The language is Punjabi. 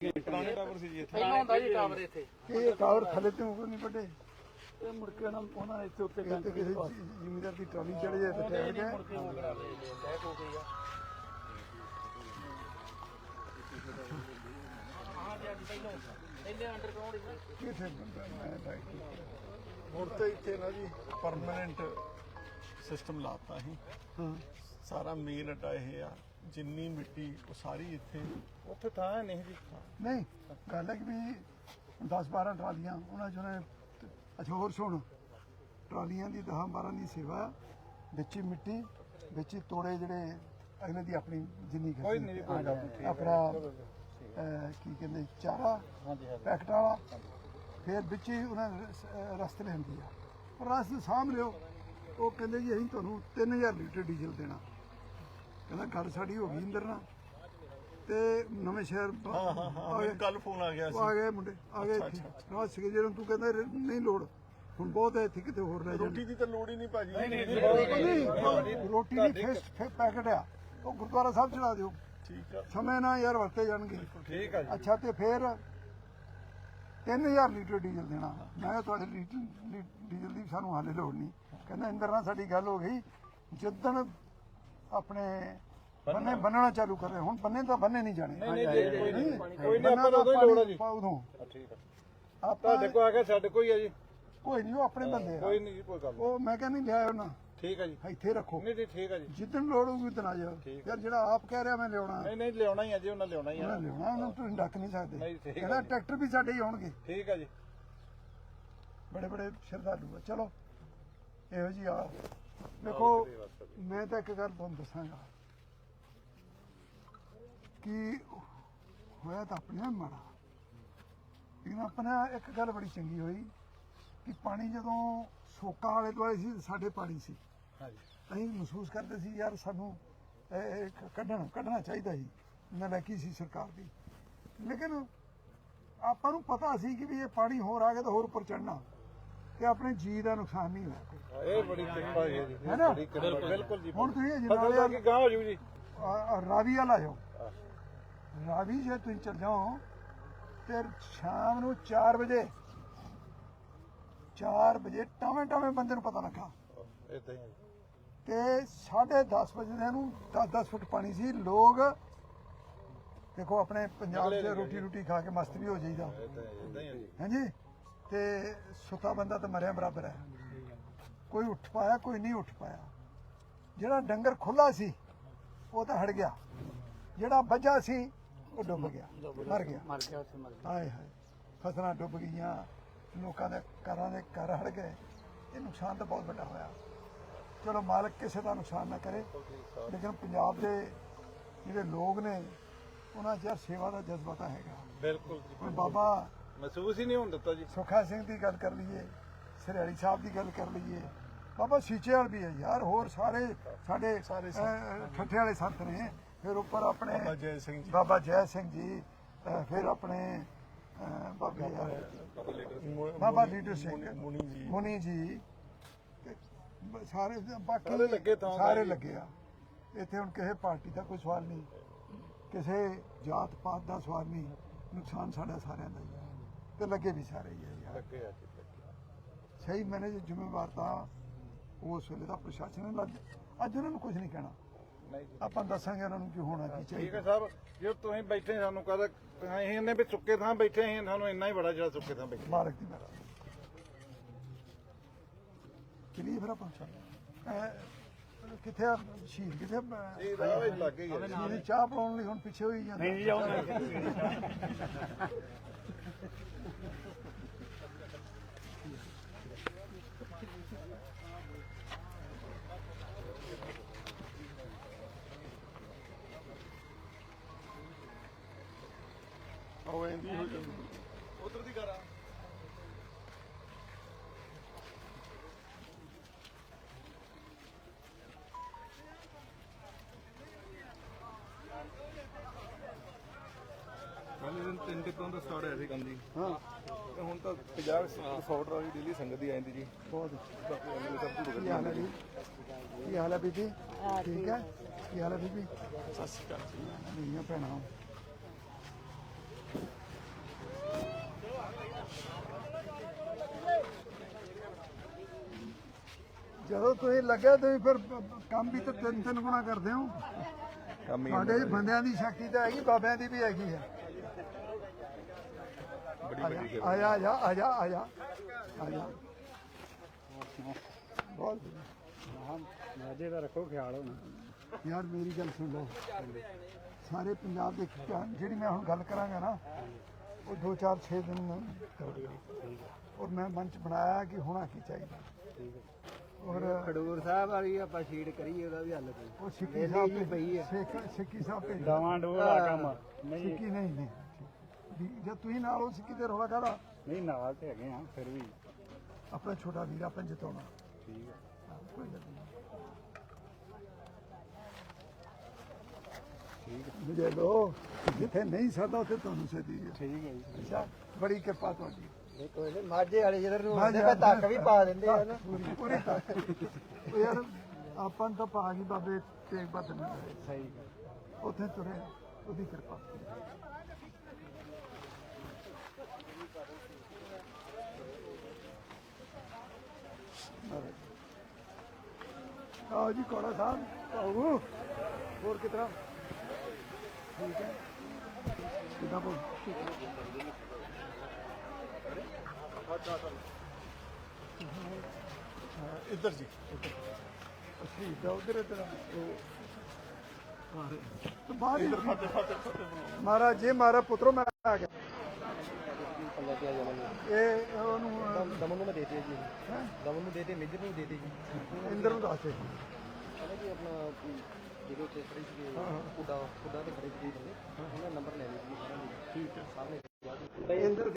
ਪੁਰਾਣੇ ਟਾਵਰ ਸੀ ਜੀ ਇੱਥੇ। ਪਹਿਲਾਂ ਹੁੰਦਾ ਜੀ ਟਾਵਰ ਇੱਥੇ। ਇਹ ਟਾਵਰ ਥੱਲੇ ਤੇ ਉੱਪਰ ਨਹੀਂ ਵੱਡੇ। ਤੇ ਮੁੜ ਕੇ ਉਹਨਾਂ ਉਹਨਾਂ ਇੱਥੇ ਉੱਤੇ ਇਹ ਤੇ ਕਿਸੇ ਜ਼ਿਮੀਦਾਰ ਦੀ ਟਰਾਲੀ ਚੜ ਜਾਏ ਤੇ ਠਹਿਰ ਗਿਆ ਮੁੜ ਕੇ ਉਹ ਕਰਾ ਜੀ ਬੈਕ ਹੋ ਗਈ ਆ ਹਾਂ ਜੀ ਅੱਜ ਪਹਿਲਾਂ ਪਹਿਲੇ ਅੰਡਰਗਰਾਉਂਡ ਹੀ ਕਿੱਥੇ ਬੰਦਾ ਮੈਂ ਇੱਥੇ। ਹੁਣ ਤਾਂ ਇੱਥੇ ਨਾ ਜੀ ਪਰਮਨੈਂਟ ਸਿਸਟਮ ਲਾਤਾ ਸੀ। ਹਾਂ। ਸਾਰਾ ਮੇਨ ਅੱਡਾ ਇਹ ਆ ਜਿੰਨੀ ਮਿੱਟੀ ਉਹ ਸਾਰੀ ਇੱਥੇ। ਉੱਥੇ ਥਾਂ ਨਹੀਂ ਜੀ। ਨਹੀਂ ਗੱਲ ਹੈ ਕਿ ਵੀ 10 12 ਟਰਾਲੀਆਂ ਉਹਨਾਂ ਚੋਂ ਨੇ ਅੱਛਾ ਹੋਰ ਸੁਣ। ਟਰਾਲੀਆਂ ਦੀ 10 12 ਦੀ ਸੇਵਾ ਵਿੱਚ ਹੀ ਮਿੱਟੀ ਵਿੱਚ ਹੀ ਤੋੜੇ ਜਿਹੜੇ ਇਹਨਾਂ ਦੀ ਆਪਣੀ ਜਿੰਨੀ ਕੋਈ ਨਹੀਂ, ਕੋਈ ਗੱਲ ਨਹੀਂ, ਆਪਣਾ ਕੀ ਕਹਿੰਦੇ ਚਾਰਾ ਪੈਕਟ ਵਾਲਾ ਫਿਰ ਵਿੱਚ ਹੀ ਉਹਨਾਂ ਰਸਤ ਲੈਂਦੀ ਆ। ਪਰ ਰਸਤ ਸਾਂਭ ਲਿਓ। ਉਹ ਕਹਿੰਦੇ ਜੀ ਅਸੀਂ ਤੁਹਾਨੂੰ 3000 ਲੀਟਰ ਡੀਜ਼ਲ ਦੇਣਾ। ਕਹਿੰਦਾ ਗੱਲ ਸਾਡੀ ਹੋ ਗਈ ਇੰਦਰ ਨਾਲ। ਤੇ ਨਵੇਂ ਸ਼ਹਿਰ ਹਾਂ ਕੱਲ ਫੋਨ ਆ ਗਿਆ ਉਹ ਆ ਸੀ। ਗਏ ਮੁੰਡੇ ਆ ਗਏ ਇੱਥੇ। ਰਾਤ ਸੀਗੇ ਜਦੋਂ ਤੂੰ ਕਹਿੰਦਾ ਨਹੀਂ ਲੋੜ। ਹੁਣ ਬਹੁਤ ਹੈ ਇੱਥੇ ਕਿਤੇ ਹੋਰ ਲੈ ਜਾਣ। ਰੋਟੀ ਦੀ ਤਾਂ ਲੋੜ ਹੀ ਨਹੀਂ ਭਾਜੀ। ਨਹੀਂ ਰੋਟੀ ਦੀ ਫੇਸਟ ਪੈਕਟ ਆ। ਉਹ ਗੁਰਦੁਆਰਾ ਸਾਹਿਬ ਚੜਾ ਦਿਓ। ਠੀਕ ਆ। ਸਮੇਂ ਨਾਲ ਯਾਰ ਵਰਤੇ ਜਾਣਗੇ। ਠੀਕ ਆ। ਅੱਛਾ ਤੇ ਫਿਰ 3000 ਲੀਟਰ ਡੀਜ਼ਲ ਦੇਣਾ। ਮੈਂ ਕਿਹਾ ਤੁਹਾਡੇ ਡੀਜ਼ਲ ਦੀ ਸਾਨੂੰ ਹਾਲੇ ਲੋੜ ਨਹੀਂ। ਕਹਿੰਦਾ ਇੰਦਰ ਨਾਲ ਸਾਡੀ ਗੱਲ ਹੋ ਗਈ। ਜਿੱਦਣ ਆਪਣੇ ਬੰਨੇ ਬੰਨਣਾ ਚਾਲੂ ਕਰ ਰਹੇ। ਹੁਣ ਬੰਨੇ ਤਾਂ ਬੰਨੇ ਨਹੀਂ ਜਾਣੇ। ਨਹੀਂ ਨਹੀਂ ਕੋਈ ਨਹੀਂ ਕੋਈ ਨਹੀਂ ਆਪਾਂ ਉਦੋਂ ਹੀ ਲੋੜ ਆ ਜੀ ਉਦੋਂ। ਠੀਕ ਆ। ਆਪਾਂ ਕੋਲ ਆ ਕੇ ਸਾਡੇ ਕੋਈ ਆ ਜੀ। ਕੋਈ ਨਹੀਂ ਉਹ ਆਪਣੇ ਬੰਦੇ ਆ। ਕੋਈ ਨਹੀਂ ਜੀ ਕੋਈ ਗੱਲ ਉਹ ਮੈਂ ਕਹਿੰਦਾ ਲਿਆਇਓ ਨਾ। ਠੀਕ ਆ ਜੀ। ਇੱਥੇ ਰੱਖੋ। ਨਹੀਂ ਨਹੀਂ ਠੀਕ ਆ ਜੀ। ਜਿੱਦਣ ਲੋੜ ਹੋਊਗੀ ਉਦਣ ਆ ਜਾਓ ਯਾਰ ਜਿਹੜਾ ਆਪ ਕਹਿ ਰਿਹਾ ਮੈਂ ਲਿਆਉਣਾ। ਨਹੀਂ ਨਹੀਂ ਲਿਆਉਣਾ ਹੀ ਆ ਜੀ ਉਹਨਾਂ ਲਿਆਉਣਾ ਹੀ ਆ। ਉਹਨਾਂ ਲਿਆਉਣਾ ਉਹਨਾਂ ਤੁਸੀਂ ਡੱਕ ਨਹੀਂ ਸਕਦੇ। ਕਹਿੰਦਾ। ਟਰੈਕਟਰ ਵੀ ਸਾਡੇ ਹੀ ਆਉਣਗੇ। ਠੀਕ ਆ ਜੀ। ਬੜੇ ਬੜੇ ਸ਼ਰਧਾਲੂ ਆ। ਚਲੋ ਇਹੋ ਜੀ ਆ। ਦੇਖੋ ਮੈਂ ਤਾਂ ਇੱਕ ਗੱਲ ਤੁਹਾਨੂੰ ਦੱਸਾਂਗਾ। ਕਿ ਹੋਇਆ ਤਾਂ ਆਪਣੇ ਨਾਲ ਮਾੜਾ। ਲੇਕਿਨ ਆਪਣਾ ਇੱਕ ਗੱਲ ਬੜੀ ਚੰਗੀ ਹੋਈ ਕਿ ਪਾਣੀ ਜਦੋਂ ਸੋਕਾ ਵਾਲੇ ਦੁਆਲੇ ਸੀ ਸਾਡੇ ਪਾਣੀ ਸੀ। ਹਾਂਜੀ। ਅਸੀਂ ਮਹਿਸੂਸ ਕਰਦੇ ਸੀ ਯਾਰ ਸਾਨੂੰ ਕ- ਕੱਢਣਾ ਕੱਢਣਾ ਚਾਹੀਦਾ ਸੀ ਨਲਾਇਕੀ ਸੀ ਸਰਕਾਰ ਦੀ। ਲੇਕਿਨ ਆਪਾਂ ਨੂੰ ਪਤਾ ਸੀ ਕਿ ਵੀ ਇਹ ਪਾਣੀ ਹੋਰ ਆ ਗਿਆ ਤਾਂ ਹੋਰ ਉੱਪਰ ਚੜਨਾ ਤੇ ਆਪਣੇ ਜੀ ਦਾ ਨੁਕਸਾਨ ਨਹੀਂ ਹੋਇਆ। ਇਹ ਬੜੀ ਕਿਰਪਾ ਹੈ ਜੀ ਹੈ ਨਾ? ਬਿਲਕੁਲ ਜੀ ਹੁਣ ਤੁਸੀਂ ਜਨਾਲੇ ਕੀ ਗਾਂ ਹੋ ਜੂ ਜੀ? ਰਾਵੀ ਵਾਲਾ ਜਾਓ ਰਾਵੀ ਜੇ ਤੁਸੀਂ ਚਲ ਜਾਓ ਤੇ ਸ਼ਾਮ ਨੂੰ 4 ਵਜੇ 4 ਵਜੇ ਟਾਵੇਂ ਟਾਵੇਂ ਬੰਦੇ ਨੂੰ ਪਤਾ ਲੱਗਾ। ਇਦਾਂ ਹੀ ਤੇ 10:30 ਵਜੇ ਦੇ ਨੂੰ 10-10 ਫੁੱਟ ਪਾਣੀ ਸੀ ਲੋਕ ਦੇਖੋ ਆਪਣੇ ਪੰਜਾਬ 'ਚ ਰੋਟੀ ਰੋਟੀ ਖਾ ਕੇ ਮਸਤ ਵੀ ਹੋ ਜਾਈਦਾ। ਹਾਂਜੀ? ਤੇ ਸੁੱਤਾ ਬੰਦਾ ਤਾਂ ਮਰਿਆ ਬਰਾਬਰ ਹੈ। ਕੋਈ ਉੱਠ ਪਾਇਆ ਕੋਈ ਨਹੀਂ ਉੱਠ ਪਾਇਆ। ਜਿਹੜਾ ਡੰਗਰ ਖੁੱਲਾ ਸੀ ਉਹ ਤਾਂ ਹਟ ਗਿਆ। ਜਿਹੜਾ ਵੱਜਾ ਸੀ ਉਹ ਡੁੱਬ ਗਿਆ ਮਰ ਗਿਆ। ਮਰ ਗਿਆ ਉੱਥੇ ਮਰ ਗਿਆ। ਹਾਏ ਹਾਏ ਫਸਲਾਂ ਡੁੱਬ ਗਈਆਂ ਲੋਕਾਂ ਦੇ ਘਰਾਂ ਦੇ ਘਰ ਹੜ ਗਏ। ਇਹ ਨੁਕਸਾਨ ਤਾਂ ਬਹੁਤ ਵੱਡਾ ਹੋਇਆ। ਚਲੋ ਮਾਲਕ ਕਿਸੇ ਦਾ ਨੁਕਸਾਨ ਨਾ ਕਰੇ ਲੇਕਿਨ ਪੰਜਾਬ ਦੇ ਜਿਹੜੇ ਲੋਕ ਨੇ ਉਹਨਾਂ 'ਚ ਯਾਰ ਸੇਵਾ ਦਾ ਜਜ਼ਬਾ ਤਾਂ ਹੈਗਾ। ਬਿਲਕੁਲ ਜੀ ਬਾਬਾ ਮਹਿਸੂਸ ਹੀ ਨਹੀਂ ਹੋਣ ਦਿੱਤਾ ਜੀ। ਸੁਖਾ ਸਿੰਘ ਦੀ ਗੱਲ ਕਰ ਲਈਏ ਸਰਿਆਲੀ ਸਾਹਿਬ ਦੀ ਗੱਲ ਕਰ ਲਈਏ ਬਾਬਾ ਸੀਚੇ ਵਾਲ ਵੀ ਹੈ ਯਾਰ ਹੋਰ ਸਾਰੇ ਸਾਡੇ ਠੱਠੇ ਵਾਲੇ ਸੰਤ ਨੇ। ਫਿਰ ਉੱਪਰ ਆਪਣੇ ਬਾਬਾ ਜੈ ਸਿੰਘ ਜੀ। ਬਾਬਾ ਜੈ ਸਿੰਘ ਜੀ ਅਹ, ਫਿਰ ਆਪਣੇ ਅਹ, ਬਾਬੇ ਲੀਡਰ ਸਿੰਘ ਮੁਨੀ- ਜੀ ਮੁਨੀ ਜੀ। ਤੇ ਬ- ਸਾਰੇ ਬਾਕੀ ਸਾਰੇ ਲੱਗੇ ਤਾਂ ਸਾਰੇ ਜੀ। ਲੱਗੇ ਆ। ਇੱਥੇ ਹੁਣ ਕਿਸੇ ਪਾਰਟੀ ਦਾ ਕੋਈ ਸਵਾਲ ਨਹੀਂ। ਕਿਸੇ ਜਾਤ ਪਾਤ ਦਾ ਸਵਾਲ ਨਹੀਂ। ਨੁਕਸਾਨ ਸਾਡਾ ਸਾਰਿਆਂ ਦਾ ਹੀ ਤੇ ਲੱਗੇ ਵੀ ਸਾਰੇ ਹੀ ਆ ਯਾਰ ਲੱਗੇ ਆ। ਸਹੀ ਮੈਨੇ ਜੋ ਜ਼ਿੰਮੇਵਾਰ ਤਾਂ ਉਸ ਵੇਲੇ ਦਾ ਪ੍ਰਸ਼ਾਸਨ ਨੇ ਲੱਗ ਅੱਜ ਉਹਨਾਂ ਨੂੰ ਕੁਝ ਨਹੀਂ ਕਹਿਣਾ। ਆਪਾਂ ਦੱਸਾਂਗੇ ਉਹਨਾਂ ਨੂੰ ਕੀ ਹੋਣਾ ਕੀ ਠੀਕ ਚਾਹੀਦਾ। ਹੈ ਸਾਹਿਬ ਜੇ ਤੁਸੀਂ ਬੈਠੇ ਸਾਨੂੰ ਕਹਦਾ ਅਸੀਂ ਇਹਨੇ ਵੀ ਸੁੱਕੇ ਥਾਂ ਬੈਠੇ ਅਸੀਂ ਸਾਨੂੰ ਇੰਨਾ ਹੀ ਬੜਾ ਜਿਹੜਾ ਸੁੱਕੇ ਥਾਂ ਬੈਠੇ। ਮਾਲਕ ਦੀ ਮੇਰਾ ਚਲੀਏ ਫਿਰ ਆਪਾਂ। ਅਹ, ਕਿੱਥੇ ਆ? ਸ਼ਹੀਦ ਕਿੱਥੇ ਆ? ਇਹ ਰਾਹ ਵਿੱਚ ਲੱਗ ਗਈ ਹੈ ਸ਼ਹੀਦ ਦੀ ਚਾਹ ਪਾਉਣ ਲਈ ਹੁਣ ਪਿੱਛੇ ਹੋਈ ਜਾਂਦਾ। ਨਹੀਂ ਜਾਉਂਦਾ ਉਹ ਉਧਰ ਦੀ ਕਰਾਂ ਪਹਿਲੇ ਦਿਨ ਤਿੰਨ ਟਿੱਪਾਂ ਦਾ ਸਟਾਰਟ ਹੋਇਆ ਸੀ ਕੰਮ ਜੀ। ਹਾਂ। ਤੇ ਹੁਣ ਤਾਂ 50 100 ਟਰਾਲੀ ਡੇਲੀ ਸੰਗਤ ਦੀ ਆਂਦੀ ਜੀ। ਬਹੁਤ। ਸਭ ਤੋਂ ਕੀ ਹਾਲ ਹੈ ਜੀ? ਕੀ ਹਾਲ ਹੈ ਬੀਬੀ? ਠੀਕ ਹੈ? ਕੀ ਹਾਲ ਹੈ ਬੀਬੀ? ਸਤਿ ਸ਼੍ਰੀ ਅਕਾਲ ਜੀ। ਮੇਰੀਆਂ ਭੈਣਾਂ ਜਦੋਂ ਤੁਸੀਂ ਲੱਗਿਆ ਤੁਸੀਂ ਫਿਰ ਕੰਮ ਵੀ ਤਾਂ ਤਿੰਨ ਤਿੰਨ ਗੁਣਾ ਕਰਦੇ ਹੋ। ਕੰਮ ਹੀ ਸਾਡੇ ਬੰਦਿਆਂ ਦੀ ਸ਼ਕਤੀ ਤਾਂ ਹੈਗੀ ਬਾਬਿਆਂ ਦੀ ਵੀ ਹੈਗੀ ਹੈ। ਯਾਰ ਮੇਰੀ ਗੱਲ ਸੁਣ ਲਓ। ਸਾਰੇ ਪੰਜਾਬ ਦੇ ਜਿਹੜੀ ਮੈਂ ਹੁਣ ਗੱਲ ਕਰਾਂਗਾ ਨਾ ਉਹ 2 4 6 ਦਿਨ ਔਰ ਮੈਂ ਮਨ ਚ ਬਣਾਇਆ ਕਿ ਹੋਣਾ ਕੀ ਚਾਹੀਦਾ। ਔਰ ਖਡੂਰ ਸਾਹਿਬ ਵਾਲੀ ਆਪਾਂ ਸ਼ੀਟ ਕਰੀਏ ਉਹਦਾ ਵੀ ਹੱਲ ਕੋਈ। ਉਹ ਸਿੱਕੀ ਸਾਹਿਬ ਪਈ ਹੈ। ਸਿੱਕੀ ਸਾਹਿਬ ਭੇਜ ਦਵਾਂ ਡੋਰ ਦਾ ਕੰਮ ਨਹੀਂ। ਸਿੱਕੀ ਨਹੀਂ ਨਹੀਂ। ਵੀ ਜੇ ਤੁਸੀਂ ਨਾਲ ਉਹ ਸਿੱਕੀ ਤੇ ਰੋਲਾ ਕਾਦਾ ਨਹੀਂ ਨਾਲ ਤੇ ਹੈਗੇ ਆ ਫਿਰ ਵੀ। ਆਪਣਾ ਛੋਟਾ ਵੀਰ ਆਪਾਂ ਜਿਤਾਉਣਾ। ਠੀਕ ਹੈ। ਹਾਂ, ਕੋਈ ਗੱਲ ਮੁਝੇ ਲੋ ਜਿੱਥੇ ਨਹੀਂ ਸਰਦਾ ਉੱਥੇ ਤੁਹਾਨੂੰ ਸਦੀ ਹੈ ਠੀਕ ਹੈ ਜੀ। ਅੱਛਾ ਬੜੀ ਕਿਰਪਾ ਤੁਹਾਡੀ। ਕੋਈ ਨਹੀਂ ਮਾਝੇ ਵਾਲੇ ਜਿੱਧਰ ਨੂੰ ਮਾਝੇ ਆਉਂਦੇ ਪਏ ਧੱਕ ਵੀ ਪਾ ਦਿੰਦੇ ਆ ਨਾ। ਪੂਰੀ ਪੂਰੀ ਤੱਕ ਉਹ ਯਾਰ ਆਪਾਂ ਨੂੰ ਤਾਂ ਪਾ ਗਈ ਬਾਬੇ ਤੇਗ ਬਹਾਦਰ ਨੇ ਸਹੀ ਉੱਥੇ ਤੁਰੇ ਉਹਦੀ ਕਿਰਪਾ। ਆਓ ਜੀ ਕੋੜਾ ਸਾਹਿਬ ਆਓ। ਹੋਰ ਕਿਤਨਾ ਠੀਕ ਹੈ। ਕਿਦਾਂ ਬੋਲ ਇੱਧਰ ਜੀ। ਅਸੀਂ ਉਧਰ ਬਾਹਰ। ਮਹਾਰਾਜ ਜੀ ਮਹਾਰਾਜ ਪੁੱਤਰੋ ਮੈਂ ਆ ਗਿਆ। ਇਹ ਉਹਨੂੰ ਦਮਨ ਨੂੰ ਮੈਂ ਦੇਤੇ ਜੀ? ਦਮਨ ਨੂੰ ਦੇਤੇ ਮੇਜਰ ਨੂੰ ਦੇਤੇ ਜੀ। ਇੰਦਰ ਨੂੰ ਦੱਸ ਦੇ। ਜੀ ਆਪਣਾ ਜਿਹੜੇ ਉੱਤੇ ਖੜੇ ਸੀਗੇ ਕੁੱਡਾ ਕੁੱਡਾ ਤੇ ਖੜੇ ਸੀਗੇ ਬੰਦੇ। ਉਹਨਾਂ ਨੰਬਰ ਲੈ ਲਿਆ ਜੀ ਸਾਰਿਆਂ ਦੇ ਠੀਕ ਹੈ। ਸਾਹਮਣੇ ਇੰਦਰ